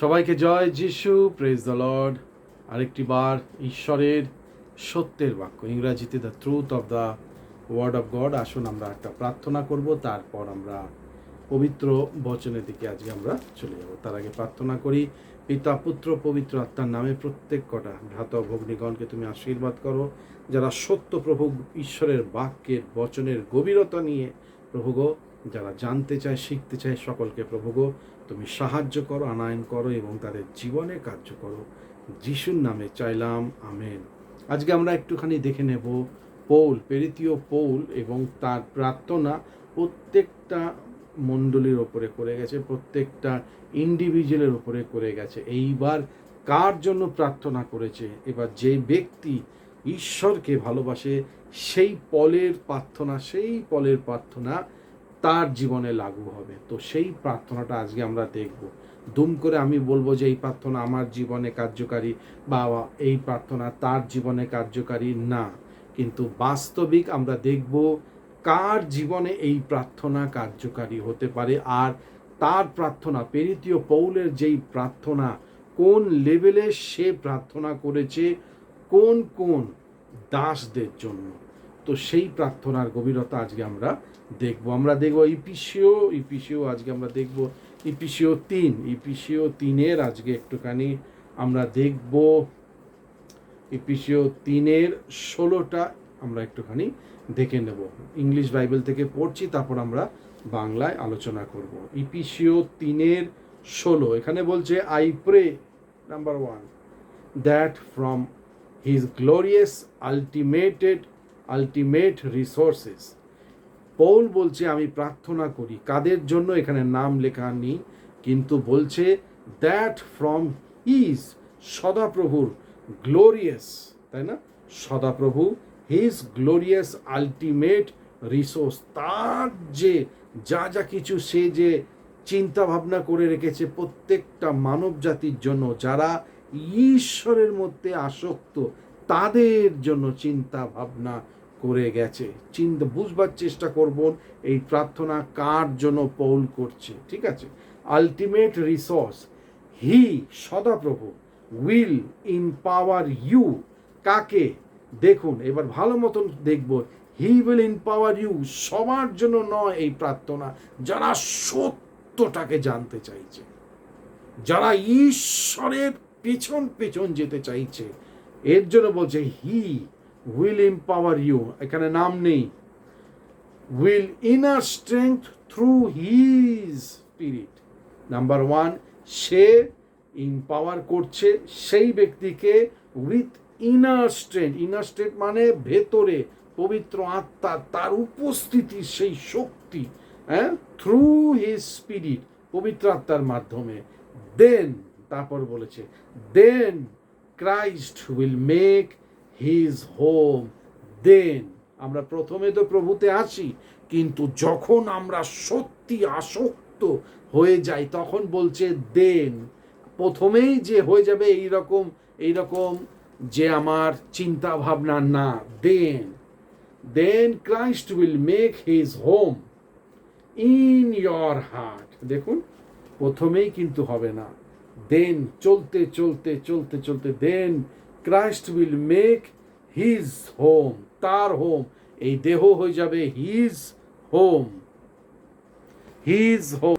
সবাইকে জয় যিশু praise the Lord আরেকটি বার ঈশ্বরের সত্যের বাক্য, ইংরাজিতে the truth of the word of God আসুন আমরা একটা প্রার্থনা করব, তারপর আমরা পবিত্র বচনের দিকে আজকে আমরা চলে যাব। তার আগে প্রার্থনা করি, পিতা, পুত্র, পবিত্র আত্মার নামে প্রত্যেক কটা ভ্রাত ভগ্নিগণকে তুমি আশীর্বাদ করো, যারা সত্য প্রভু ঈশ্বরের বাক্যের, বচনের গভীরতা নিয়ে প্রভুগ যারা জানতে চায়, শিখতে চায় সকলকে প্রভু গো তুমি সাহায্য করো, আনায়ন করো এবং তাদের জীবনে কার্য করো। যিশুর নামে চাইলাম, আমেন। আজকে আমরা একটুখানি দেখে নেব পৌল, পেরিতীয় পৌল এবং তার প্রার্থনা প্রত্যেকটা মণ্ডলীর ওপরে করে গেছে, প্রত্যেকটা ইন্ডিভিজুয়ালের ওপরে করে গেছে। এইবার কার জন্য প্রার্থনা করেছে? এবার যে ব্যক্তি ঈশ্বরকে ভালোবাসে, সেই পলের প্রার্থনা, সেই পলের প্রার্থনা তার জীবনে লাগু হবে। তো সেই প্রার্থনাটা আজকে আমরা দেখব। দুম করে আমি বলব যে এই প্রার্থনা আমার জীবনে কার্যকারী বা এই প্রার্থনা তার জীবনে কার্যকারী না। কিন্তু বাস্তবিক আমরা দেখব কার জীবনে এই প্রার্থনা কার্যকারী হতে পারে আর তার প্রার্থনা, পেরিতীয় পৌলের যেই প্রার্থনা, কোন লেভেলে সে প্রার্থনা করেছে, কোন কোন দাসদের জন্য। তো সেই প্রার্থনার গভীরতা আজকে আমরা দেখব। আমরা দেখব ইপিসিও ইপিসিও আজকে আমরা দেখব। ইপিসিও তিন, ইপিসিও তিনের আজকে একটুখানি আমরা দেখব। ইপিসিও তিনের ষোলোটা আমরা একটুখানি দেখে নেব। ইংলিশ বাইবেল থেকে পড়ছি, তারপর আমরা বাংলায় আলোচনা করব। ইপিসিও তিনের ষোলো, এখানে বলছে I pray number one that from his glorious ultimated ultimate resources Paul বলছে, আমি প্রার্থনা করি, কাদের জন্য? এখানে নাম লেখা নেই, কিন্তু বলছে দ্যাট ফ্রম হিজ সদাপ্রভুর গ্লোরিয়াস তাই না? সদাপ্রভু হিজ গ্লোরিয়াস আলটিমেট রিসোর্স তার যে যা যা কিছু সে যে চিন্তা ভাবনা করে রেখেছে প্রত্যেকটা মানব জাতির জন্য, যারা ঈশ্বরের মধ্যে আসক্ত, তাদের জন্য চিন্তা ভাবনা করে গেছে। চিন্তা বুঝবার চেষ্টা করব এই প্রার্থনা কার জন্য পৌল করছে, ঠিক আছে? আলটিমেট রিসোর্স হি সদাপ্রভু উইল ইম্পাওয়ার ইউ কাকে? দেখুন, এবার ভালো মতন দেখব হি উইল ইম্পাওয়ার ইউ সবার জন্য নয় এই প্রার্থনা, যারা সত্যটাকে জানতে চাইছে, যারা ঈশ্বরের পেছন পেছন যেতে চাইছে, এর জন্য বলছে হি উইল এম্পাওয়ার ইউ এখানে নাম নেই। Will inner strength through his spirit number one say empower করছে সেই ব্যক্তিকে with inner strength inner strength মানে ভেতরে পবিত্র আত্মা, তার উপস্থিতির সেই শক্তি হ্যাঁ? থ্রু হিজ স্পিরিট পবিত্র আত্মার মাধ্যমে। দেন তারপর বলেছে then Christ will make his home then আমরা প্রথমে তো প্রভুতে আসি কিন্তু যখন আমরা সত্যি আসক্ত হয়ে যাই, তখন বলছে দেন প্রথমেই যে হয়ে যাবে এই রকম এই রকম যে আমার চিন্তা ভাবনা না then then Christ will make his home in your heart দেখুন, প্রথমেই কিন্তু হবে না। দেন চলতে চলতে চলতে চলতে then Christ will make his home তার হোম এই দেহ হয়ে যাবে his home his home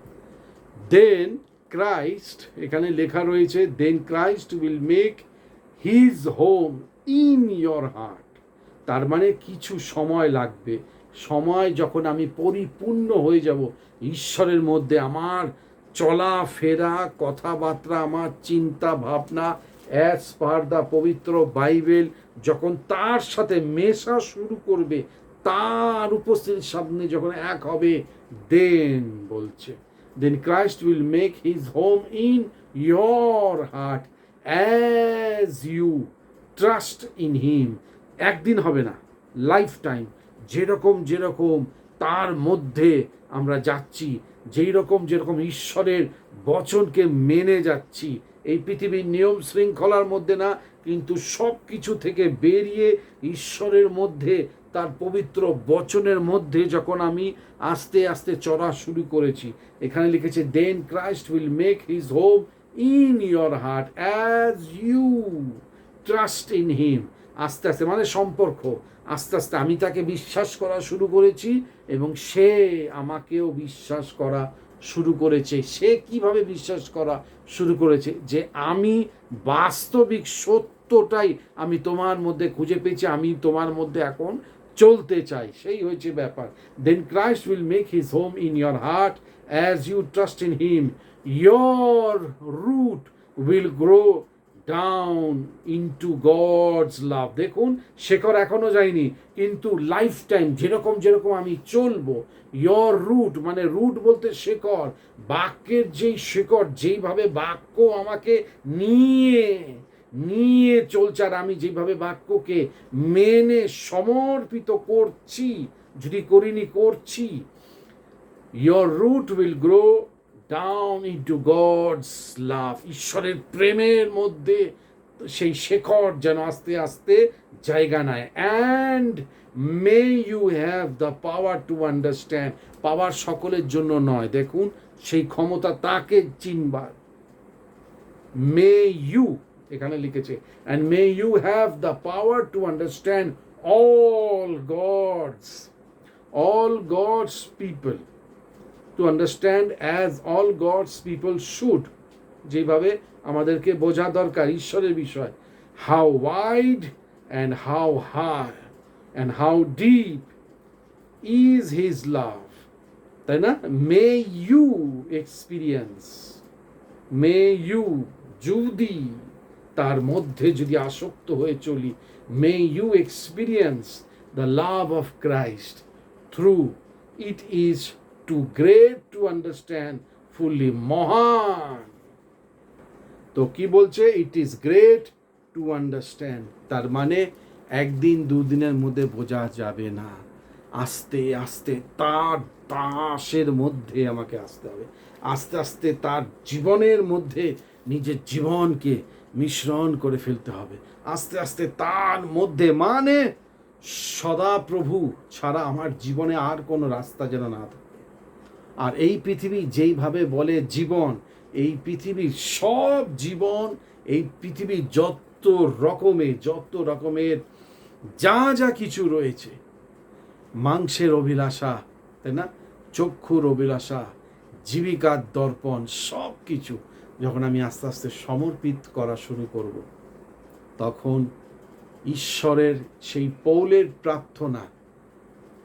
then Christ এখানে লেখা রয়েছে then Christ will make his home in your heart তার মানে কিছু সময় লাগবে। সময় যখন আমি পরিপূর্ণ হয়ে যাব, ঈশ্বরের মধ্যে আমার চলাফেরা, কথাবার্তা, আমার চিন্তা, ভাবনা অ্যাজ পার দ্য পবিত্র বাইবেল যখন তার সাথে মেশা শুরু করবে, তার উপস্থিতির সামনে যখন এক হবে দেন বলছে then Christ will make his home in your heart as you trust in him একদিন হবে না লাইফ টাইম যেরকম যেরকম তার মধ্যে আমরা যাচ্ছি যেই রকম যেরকম ঈশ্বরের বচনকে মেনে যাচ্ছি এই পৃথিবীর নিয়ম শৃঙ্খলার মধ্যে না, কিন্তু সব কিছু থেকে বেরিয়ে ঈশ্বরের মধ্যে, তার পবিত্র বচনের মধ্যে যখন আমি আস্তে আস্তে চড়া শুরু করেছি, এখানে লিখেছে then Christ will make his home in your heart as you trust in him আস্তে আস্তে মানে সম্পর্ক। আস্তে আস্তে আমি তাকে বিশ্বাস করা শুরু করেছি এবং সে আমাকেও বিশ্বাস করা শুরু করেছে। সে কীভাবে বিশ্বাস করা শুরু করেছে? যে আমি বাস্তবিক সত্যটাই আমি তোমার মধ্যে খুঁজে পেয়েছি, আমি তোমার মধ্যে এখন চলতে চাই। সেই হয়েছে ব্যাপার। Then Christ will make his home in your heart as you trust in him your root will grow down into God's love দেখুন, শেখর এখনও যায়নি কিন্তু লাইফ টাইম যেরকম যেরকম আমি চলবো ইয়র রুট মানে রুট বলতে শেখর, বাক্যের যেই শেকড় যেইভাবে বাক্য আমাকে নিয়ে নিয়ে চলছে, আর আমি যেভাবে বাক্যকে মেনে সমর্পিত করছি, যদি করিনি, করছি your root will grow down into God's love. ঈশ্বরের প্রেমের মধ্যে সেই শেখর যেন আস্তে আস্তে জায়গা নেয়। And may you have the power to understand power সকলের জন্য নয়। দেখুন, সেই ক্ষমতা তাকে চিনবার। মে ইউ এখানে লিখেছে and may you have the power to understand all God's all God's people to understand as all God's people should যেভাবে আমাদেরকে বোঝা দরকার ঈশ্বরের বিষয়। How wide and how high and how deep is his love তাই না? May you experience may you যদি তার মধ্যে যদি আসক্ত হয়ে চলি may you experience the love of Christ through it is too great to understand fully মহান তো কি বলছে? It is great to understand তার মানে একদিন দুদিনের মধ্যে বোঝা যাবে না। আস্তে আস্তে তার দাসের মধ্যে আমাকে আসতে হবে। আস্তে আস্তে তার জীবনের মধ্যে নিজের জীবনকে মিশ্রণ করে ফেলতে হবে। আস্তে আস্তে তার মধ্যে মানে সদা প্রভু ছাড়া আমার জীবনে আর কোনো রাস্তা যেন না থাকে। আর এই পৃথিবী যেইভাবে বলে জীবন, এই পৃথিবীর সব জীবন, এই পৃথিবীর যত রকমের যত রকমের যা যা কিছু রয়েছে, মাংসের অভিলাষা, তাই না? চক্ষুর অভিলাষা, জীবিকার দর্পণ, সব কিছু যখন আমি আস্তে আস্তে সমর্পিত করা শুরু করব, তখন ঈশ্বরের সেই পৌলের প্রার্থনা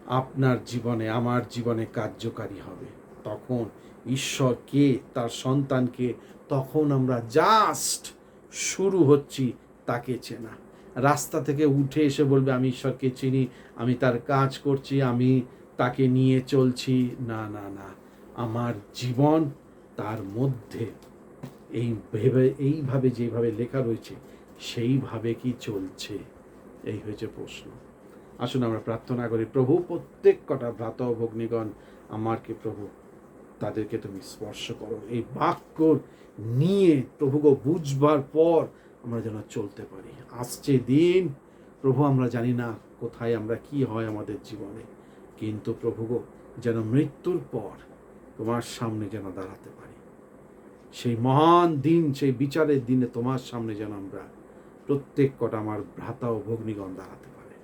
আপনার জীবনে, আমার জীবনে কার্যকারী হবে। তখন ঈশ্বরকে, তার সন্তানকে, তখন আমরা জাস্ট শুরু হচ্ছি তাকে চেনা। রাস্তা থেকে উঠে এসে বলবে, আমি ঈশ্বরকে চিনি, আমি তার কাজ করছি, আমি তাকে নিয়ে চলছি। না না না। আমার জীবন তার মধ্যে। এই ভেবে, এইভাবে যেভাবে লেখা রয়েছে, সেইভাবে কি চলছে? এই হয়েছে প্রশ্ন। আসুন আমরা প্রার্থনা করি, প্রভু, প্রত্যেক কটা ভ্রাত ভগ্নিগণ আমারকে প্রভু তাদেরকে তুমি স্পর্শ করো। এই বাক্য নিয়ে প্রভুকে বুঝবার পর আমরা যেন চলতে পারি। আসছে দিন, প্রভু আমরা জানি না কোথায় আমরা কি হয় আমাদের জীবনে। কিন্তু প্রভু গো যেন মৃত্যুর পর তোমার সামনে যেন দাঁড়াতে পারি। সেই মহান দিন, সেই বিচারের দিনে তোমার সামনে যেন আমরা প্রত্যেক কটা আমার ভ্রাতা ও ভগ্নিগণ দাঁড়াতে পারে।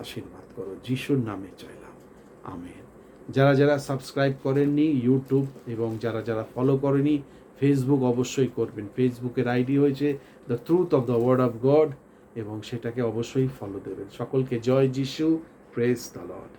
আশীর্বাদ করো, যিশুর নামে চাইলাম। আমেন। যারা যারা সাবস্ক্রাইব করেননি ইউটিউব এবং যারা যারা ফলো করেনি ফেসবুক অবশ্যই করবেন। ফেসবুকের আইডি হয়েছে the truth of the word of God এবং সেটাকে অবশ্যই ফলো দেবেন। সকলকে জয় যিশু প্রেস দ্য লর্ড